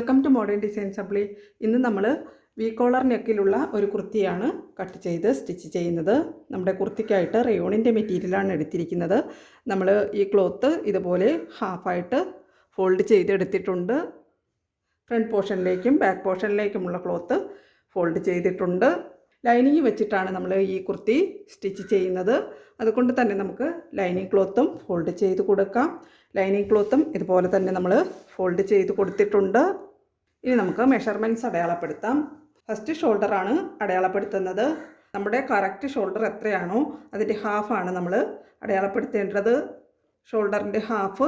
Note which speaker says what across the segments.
Speaker 1: Welcome to modern design സപ്ലി ഇന്ന് നമ്മൾ വി കോളർ നെക്കിലുള്ള ഒരു കുർത്തിയാണ് കട്ട് ചെയ്ത് സ്റ്റിച്ച് ചെയ്യുന്നത്. നമ്മുടെ കുർത്തിക്കായിട്ട് റയോണിന്റെ മെറ്റീരിയലാണ് എടുത്തിരിക്കുന്നത്. നമ്മൾ ഈ ക്ലോത്ത് ഇതുപോലെ ഹാഫായിട്ട് ഫോൾഡ് ചെയ്തെടുത്തിട്ടുണ്ട്. ഫ്രണ്ട് പോർഷനിലേക്കും ബാക്ക് പോർഷനിലേക്കുമുള്ള ക്ലോത്ത് ഫോൾഡ് ചെയ്തിട്ടുണ്ട്. ലൈനിങ് വെച്ചിട്ടാണ് നമ്മൾ ഈ കുർത്തി സ്റ്റിച്ച് ചെയ്യുന്നത്. അതുകൊണ്ട് തന്നെ നമുക്ക് ലൈനിങ് ക്ലോത്തും ഫോൾഡ് ചെയ്ത് കൊടുക്കാം. ലൈനിങ് ക്ലോത്തും ഇതുപോലെ തന്നെ നമ്മൾ ഫോൾഡ് ചെയ്ത് കൊടുത്തിട്ടുണ്ട്. ഇനി നമുക്ക് മെഷർമെന്റ്സ് അടയാളപ്പെടുത്താം. ഫസ്റ്റ് ഷോൾഡർ ആണ് അടയാളപ്പെടുത്തുന്നത്. നമ്മുടെ കറക്റ്റ് ഷോൾഡർ എത്രയാണോ അതിന്റെ ഹാഫാണ് നമ്മൾ അടയാളപ്പെടുത്തേണ്ടത്. ഷോൾഡറിന്റെ ഹാഫ്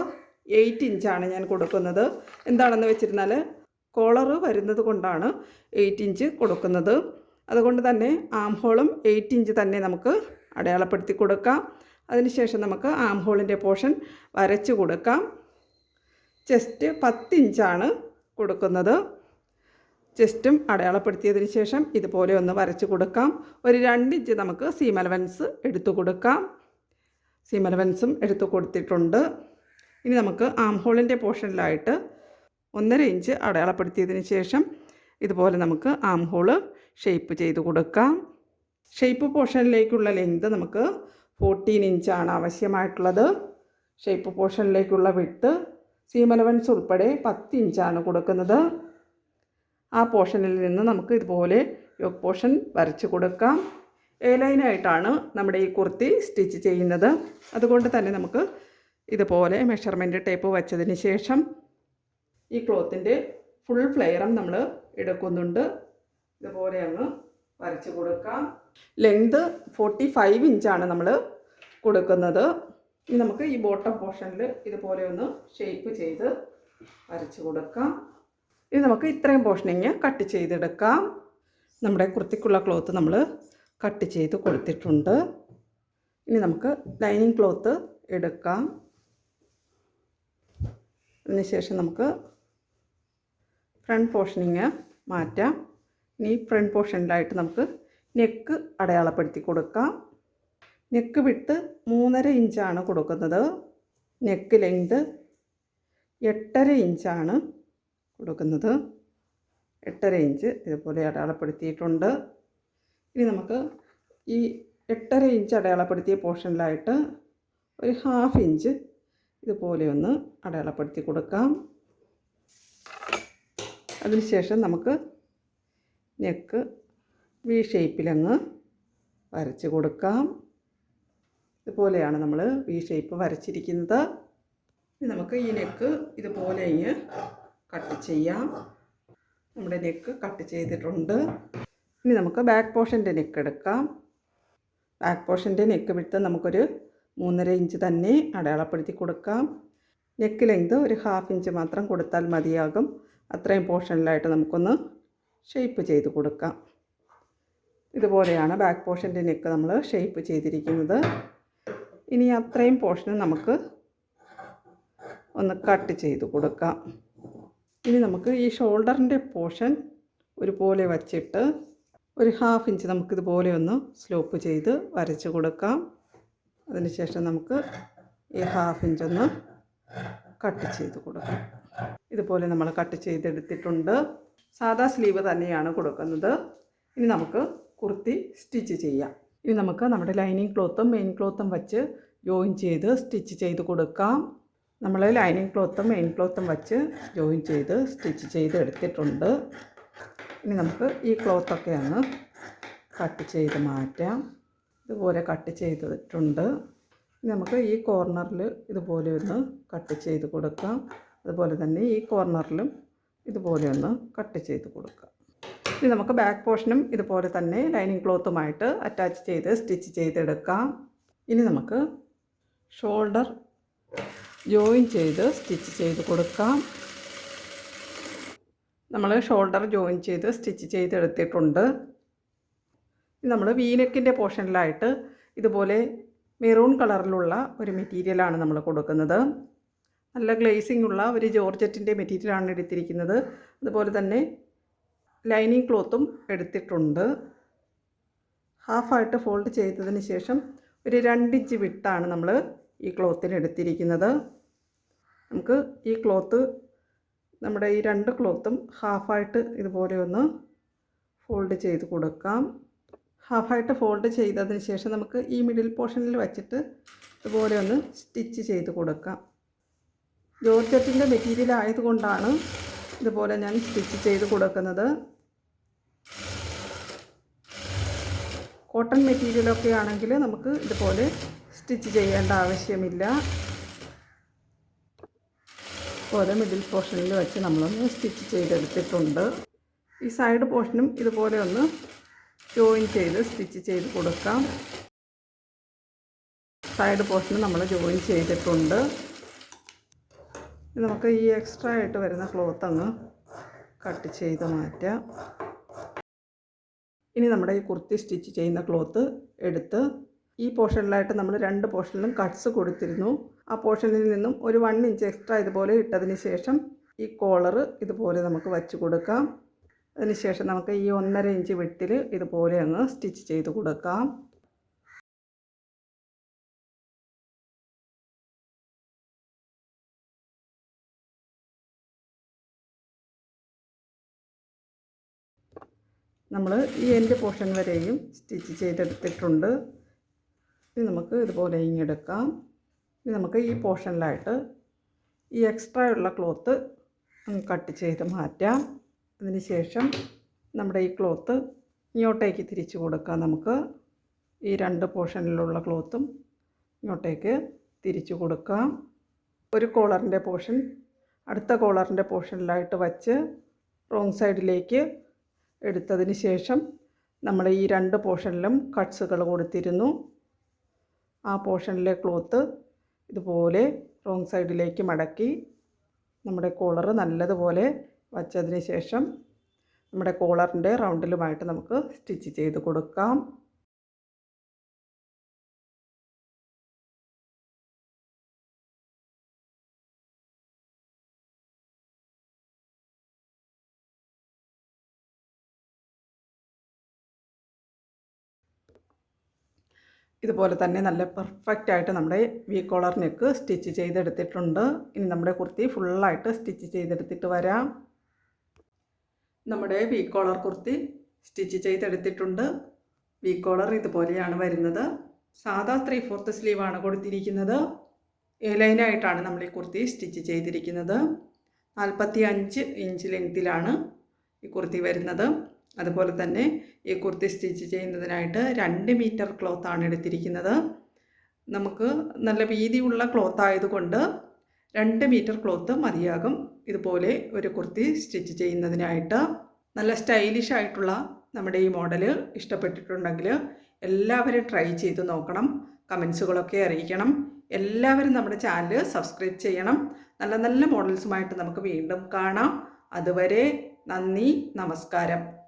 Speaker 1: എയ്റ്റ് ഇഞ്ചാണ് ഞാൻ കൊടുക്കുന്നത്. എന്താണെന്ന് വെച്ചിരുന്നാൽ കോളറ് വരുന്നത് കൊണ്ടാണ് എയ്റ്റ് ഇഞ്ച് കൊടുക്കുന്നത്. അതുകൊണ്ട് തന്നെ ആം ഹോളും എയ്റ്റ് ഇഞ്ച് തന്നെ നമുക്ക് അടയാളപ്പെടുത്തി കൊടുക്കാം. അതിനുശേഷം നമുക്ക് ആം ഹോളിന്റെ പോർഷൻ വരച്ച് കൊടുക്കാം. ചെസ്റ്റ് പത്ത് ഇഞ്ചാണ് കൊടുക്കുന്നത്. ചെസ്റ്റും അടയാളപ്പെടുത്തിയതിന് ശേഷം ഇതുപോലെ ഒന്ന് വരച്ച് കൊടുക്കാം. ഒരു രണ്ട് ഇഞ്ച് നമുക്ക് സീം അലവൻസ് എടുത്തു കൊടുക്കാം. സീം അലവൻസും എടുത്തു കൊടുത്തിട്ടുണ്ട്. ഇനി നമുക്ക് ആം ഹോളിന്റെ പോർഷനിലായിട്ട് ഒന്നര ഇഞ്ച് അടയാളപ്പെടുത്തിയതിന് ശേഷം ഇതുപോലെ നമുക്ക് ആം ഹോൾ ഷേപ്പ് ചെയ്ത് കൊടുക്കാം. ഷേപ്പ് പോർഷനിലേക്കുള്ള ലെങ്ത് നമുക്ക് ഫോർട്ടീൻ ഇഞ്ചാണ് ആവശ്യമായിട്ടുള്ളത്. ഷേപ്പ് പോർഷനിലേക്കുള്ള വിട്ട് സീം അലവൻസ് ഉൾപ്പെടെ പത്ത് ഇഞ്ചാണ് കൊടുക്കുന്നത്. ആ പോർഷനിൽ നിന്ന് നമുക്ക് ഇതുപോലെ യോക്ക് പോർഷൻ വരച്ച് കൊടുക്കാം. എ ലൈനായിട്ടാണ് നമ്മുടെ ഈ കുർത്തി സ്റ്റിച്ച് ചെയ്യുന്നത്. അതുകൊണ്ട് തന്നെ നമുക്ക് ഇതുപോലെ മെഷർമെന്റ് ടേപ്പ് വെച്ചതിന് ശേഷം ഈ ക്ലോത്തിന്റെ ഫുൾ ഫ്ലെയറും നമ്മൾ എടുക്കുന്നുണ്ട്. ഇതുപോലെ അങ്ങ് വരച്ച് കൊടുക്കാം. ലെങ്ത് ഫോർട്ടി ഫൈവ് ഇഞ്ചാണ് നമ്മൾ കൊടുക്കുന്നത്. ഇനി നമുക്ക് ഈ ബോട്ടം പോർഷനിൽ ഇതുപോലെ ഒന്ന് ഷേപ്പ് ചെയ്ത് വരച്ച് കൊടുക്കാം. ഇനി നമുക്ക് ഇത്രയും പോർഷനിങ് കട്ട് ചെയ്തെടുക്കാം. നമ്മുടെ കുർത്തിക്കുള്ള ക്ലോത്ത് നമ്മൾ കട്ട് ചെയ്ത് കൊടുത്തിട്ടുണ്ട്. ഇനി നമുക്ക് ലൈനിങ് ക്ലോത്ത് എടുക്കാം. അതിനുശേഷം നമുക്ക് ഫ്രണ്ട് പോർഷനിങ് മാറ്റാം. ഇനി ഫ്രണ്ട് പോർഷനിലായിട്ട് നമുക്ക് നെക്ക് അടയാളപ്പെടുത്തി കൊടുക്കാം. നെക്ക് വിട്ട് മൂന്നര ഇഞ്ചാണ് കൊടുക്കുന്നത്. നെക്ക് ലെങ്ത് എട്ടര ഇഞ്ചാണ് കൊടുക്കുന്നത്. എട്ടര ഇഞ്ച് ഇതുപോലെ അടയാളപ്പെടുത്തിയിട്ടുണ്ട്. ഇനി നമുക്ക് ഈ എട്ടര ഇഞ്ച് അടയാളപ്പെടുത്തിയ പോർഷനിലായിട്ട് ഒരു ഹാഫ് ഇഞ്ച് ഇതുപോലെ ഒന്ന് അടയാളപ്പെടുത്തി കൊടുക്കാം. അതിനുശേഷം നമുക്ക് നെക്ക് വി ഷേപ്പിലങ്ങ് വരച്ച് കൊടുക്കാം. ഇതുപോലെയാണ് നമ്മൾ ഈ ഷേപ്പ് വരച്ചിരിക്കുന്നത്. നമുക്ക് ഈ നെക്ക് ഇതുപോലെ കട്ട് ചെയ്യാം. നമ്മുടെ നെക്ക് കട്ട് ചെയ്തിട്ടുണ്ട്. ഇനി നമുക്ക് ബാക്ക് പോർഷന്റെ നെക്ക് എടുക്കാം. ബാക്ക് പോർഷന്റെ നെക്ക് വിട്ട് നമുക്കൊരു മൂന്നര ഇഞ്ച് തന്നെ അടയാളപ്പെടുത്തി കൊടുക്കാം. നെക്ക് ലെങ്ത് ഒരു ഹാഫ് ഇഞ്ച് മാത്രം കൊടുത്താൽ മതിയാകും. അത്രയും പോർഷനിലായിട്ട് നമുക്കൊന്ന് ഷേപ്പ് ചെയ്ത് കൊടുക്കാം. ഇതുപോലെയാണ് ബാക്ക് പോർഷന്റെ നെക്ക് നമ്മൾ ഷേപ്പ് ചെയ്തിരിക്കുന്നത്. ഇനി അത്രയും പോർഷൻ നമുക്ക് ഒന്ന് കട്ട് ചെയ്ത് കൊടുക്കാം. ഇനി നമുക്ക് ഈ ഷോൾഡറിന്റെ പോർഷൻ ഒരുപോലെ വച്ചിട്ട് ഒരു ഹാഫ് ഇഞ്ച് നമുക്കിതുപോലെ ഒന്ന് സ്ലോപ്പ് ചെയ്ത് വരച്ച് കൊടുക്കാം. അതിനുശേഷം നമുക്ക് ഈ ഹാഫ് ഇഞ്ച് ഒന്ന് കട്ട് ചെയ്ത് കൊടുക്കാം. ഇതുപോലെ നമ്മൾ കട്ട് ചെയ്തെടുത്തിട്ടുണ്ട്. സാധാ സ്ലീവ് തന്നെയാണ് കൊടുക്കുന്നത്. ഇനി നമുക്ക് കുർത്തി സ്റ്റിച്ച് ചെയ്യാം. ഇനി നമുക്ക് നമ്മുടെ ലൈനിങ് ക്ലോത്തും മെയിൻ ക്ലോത്തും വച്ച് ജോയിൻ ചെയ്ത് സ്റ്റിച്ച് ചെയ്ത് കൊടുക്കാം. നമ്മൾ ലൈനിങ് ക്ലോത്തും മെയിൻ ക്ലോത്തും വച്ച് ജോയിൻ ചെയ്ത് സ്റ്റിച്ച് ചെയ്ത് എടുത്തിട്ടുണ്ട്. ഇനി നമുക്ക് ഈ ക്ലോത്തൊക്കെ ഒന്ന് കട്ട് ചെയ്ത് മാറ്റാം. ഇതുപോലെ കട്ട് ചെയ്തിട്ടുണ്ട്. നമുക്ക് ഈ കോർണറിൽ ഇതുപോലെ ഒന്ന് കട്ട് ചെയ്ത് കൊടുക്കാം. അതുപോലെ തന്നെ ഈ കോർണറിലും ഇതുപോലെ ഒന്ന് കട്ട് ചെയ്ത് കൊടുക്കാം. ഇനി നമുക്ക് ബാക്ക് പോർഷനും ഇതുപോലെ തന്നെ ലൈനിങ് ക്ലോത്തുമായിട്ട് അറ്റാച്ച് ചെയ്ത് സ്റ്റിച്ച് ചെയ്തെടുക്കാം. ഇനി നമുക്ക് ഷോൾഡർ ജോയിൻ ചെയ്ത് സ്റ്റിച്ച് ചെയ്ത് കൊടുക്കാം. നമ്മൾ ഷോൾഡർ ജോയിൻ ചെയ്ത് സ്റ്റിച്ച് ചെയ്തെടുത്തിട്ടുണ്ട്. നമ്മൾ വീനക്കിന്റെ പോർഷനിലായിട്ട് ഇതുപോലെ മെറൂൺ കളറിലുള്ള ഒരു മെറ്റീരിയലാണ് നമ്മൾ കൊടുക്കുന്നത്. നല്ല ഗ്ലേസിംഗ് ഉള്ള ഒരു ജോർജറ്റിന്റെ മെറ്റീരിയലാണ് എടുത്തിരിക്കുന്നത്. അതുപോലെ തന്നെ ലൈനിങ് ക്ലോത്തും എടുത്തിട്ടുണ്ട്. ഹാഫായിട്ട് ഫോൾഡ് ചെയ്തതിന് ശേഷം ഒരു രണ്ടിഞ്ച് വിട്ടാണ് നമ്മൾ ഈ ക്ലോത്തിന് എടുത്തിരിക്കുന്നത്. നമുക്ക് ഈ ക്ലോത്ത് നമ്മുടെ ഈ രണ്ട് ക്ലോത്തും ഹാഫായിട്ട് ഇതുപോലെ ഒന്ന് ഫോൾഡ് ചെയ്ത് കൊടുക്കാം. ഹാഫായിട്ട് ഫോൾഡ് ചെയ്തതിന് ശേഷം നമുക്ക് ഈ മിഡിൽ പോർഷനിൽ വച്ചിട്ട് ഇതുപോലെ ഒന്ന് സ്റ്റിച്ച് ചെയ്ത് കൊടുക്കാം. ജോർജറ്റിന്റെ മെറ്റീരിയൽ ആയതുകൊണ്ടാണ് ഇതുപോലെ ഞാൻ സ്റ്റിച്ച് ചെയ്ത് കൊടുക്കുന്നത്. കോട്ടൺ മെറ്റീരിയലൊക്കെ ആണെങ്കിൽ നമുക്ക് ഇതുപോലെ സ്റ്റിച്ച് ചെയ്യേണ്ട ആവശ്യമില്ല. ഇതുപോലെ മിഡിൽ പോർഷനിൽ വെച്ച് നമ്മളൊന്ന് സ്റ്റിച്ച് ചെയ്തെടുത്തിട്ടുണ്ട്. ഈ സൈഡ് പോർഷനും ഇതുപോലെ ഒന്ന് ജോയിൻ ചെയ്ത് സ്റ്റിച്ച് ചെയ്ത് കൊടുക്കാം. സൈഡ് പോർഷൻ നമ്മൾ ജോയിൻ ചെയ്തിട്ടുണ്ട്. നമുക്ക് ഈ എക്സ്ട്രാ ആയിട്ട് വരുന്ന ക്ലോത്ത് അങ്ങ് കട്ട് ചെയ്ത് മാറ്റാം. ഇനി നമ്മുടെ ഈ കുർത്തി സ്റ്റിച്ച് ചെയ്യുന്ന ക്ലോത്ത് എടുത്ത് ഈ പോർഷനിലായിട്ട് നമ്മൾ രണ്ട് പോർഷനിലും കട്ട്സ് കൊടുത്തിരുന്നു. ആ പോർഷനിൽ നിന്നും ഒരു വൺ ഇഞ്ച് എക്സ്ട്രാ ഇതുപോലെ ഇട്ടതിന് ശേഷം ഈ കോളർ ഇതുപോലെ നമുക്ക് വച്ച് കൊടുക്കാം. അതിനുശേഷം നമുക്ക് ഈ ഒന്നര ഇഞ്ച് വിട്ടിൽ ഇതുപോലെ അങ്ങ് സ്റ്റിച്ച് ചെയ്ത് കൊടുക്കാം. നമ്മൾ ഈ എന്റെ പോർഷൻ വരെയും സ്റ്റിച്ച് ചെയ്തെടുത്തിട്ടുണ്ട്. ഇനി നമുക്ക് ഇതുപോലെ ഇങ്ങെടുക്കാം. ഇനി നമുക്ക് ഈ പോർഷനിലായിട്ട് ഈ എക്സ്ട്രാ ഉള്ള ക്ലോത്ത് കട്ട് ചെയ്ത് മാറ്റാം. അതിന് ശേഷം നമ്മുടെ ഈ ക്ലോത്ത് ഇങ്ങോട്ടേക്ക് തിരിച്ചു കൊടുക്കാം നമുക്ക്. ഈ രണ്ട് പോർഷനിലുള്ള ക്ലോത്തും ഇങ്ങോട്ടേക്ക് തിരിച്ചു കൊടുക്കാം. ഒരു കോളറിന്റെ പോർഷൻ അടുത്ത കോളറിന്റെ പോർഷനിലായിട്ട് വച്ച് റോങ് സൈഡിലേക്ക് എടുത്തതിന് ശേഷം നമ്മൾ ഈ രണ്ട് പോർഷനിലും കട്ട്സുകൾ കൊടുത്തിരുന്നു. ആ പോർഷനിലെ ക്ലോത്ത് ഇതുപോലെ റോങ് സൈഡിലേക്ക് മടക്കി നമ്മുടെ കോളർ നല്ലതുപോലെ വച്ചതിന് ശേഷം നമ്മുടെ കോളറിന്റെ റൗണ്ടിലുമായിട്ട് നമുക്ക് സ്റ്റിച്ച് ചെയ്ത് കൊടുക്കാം. ഇതുപോലെ തന്നെ നല്ല പെർഫെക്റ്റ് ആയിട്ട് നമ്മുടെ വി കോളർ നെക്ക് സ്റ്റിച്ച് ചെയ്തെടുത്തിട്ടുണ്ട്. ഇനി നമ്മുടെ കുർത്തി ഫുള്ളായിട്ട് സ്റ്റിച്ച് ചെയ്തെടുത്തിട്ട് വരാം. നമ്മുടെ വി കോളർ കുർത്തി സ്റ്റിച്ച് ചെയ്തെടുത്തിട്ടുണ്ട്. വി കോളർ ഇതുപോലെയാണ് വരുന്നത്. സാധാ ത്രീ ഫോർത്ത് സ്ലീവാണ് കൊടുത്തിരിക്കുന്നത്. എ ലൈനായിട്ടാണ് നമ്മൾ ഈ കുർത്തി സ്റ്റിച്ച് ചെയ്തിരിക്കുന്നത്. നാൽപ്പത്തി അഞ്ച് ഇഞ്ച് ലെങ്തിലാണ് ഈ കുർത്തി വരുന്നത്. അതുപോലെ തന്നെ ഈ കുർത്തി സ്റ്റിച്ച് ചെയ്യുന്നതിനായിട്ട് രണ്ട് മീറ്റർ ക്ലോത്താണ് എടുത്തിരിക്കുന്നത്. നമുക്ക് നല്ല വീതിയുള്ള ക്ലോത്ത് ആയതുകൊണ്ട് രണ്ട് മീറ്റർ ക്ലോത്ത് മതിയാകും. ഇതുപോലെ ഒരു കുർത്തി സ്റ്റിച്ച് ചെയ്യുന്നതിനായിട്ട് നല്ല സ്റ്റൈലിഷ് ആയിട്ടുള്ള നമ്മുടെ ഈ മോഡൽ ഇഷ്ടപ്പെട്ടിട്ടുണ്ടെങ്കിൽ എല്ലാവരും ട്രൈ ചെയ്ത് നോക്കണം. കമൻസുകളൊക്കെ അറിയിക്കണം. എല്ലാവരും നമ്മുടെ ചാനൽ സബ്സ്ക്രൈബ് ചെയ്യണം. നല്ല നല്ല മോഡൽസുമായിട്ട് നമുക്ക് വീണ്ടും കാണാം. അതുവരെ നന്ദി നമസ്കാരം.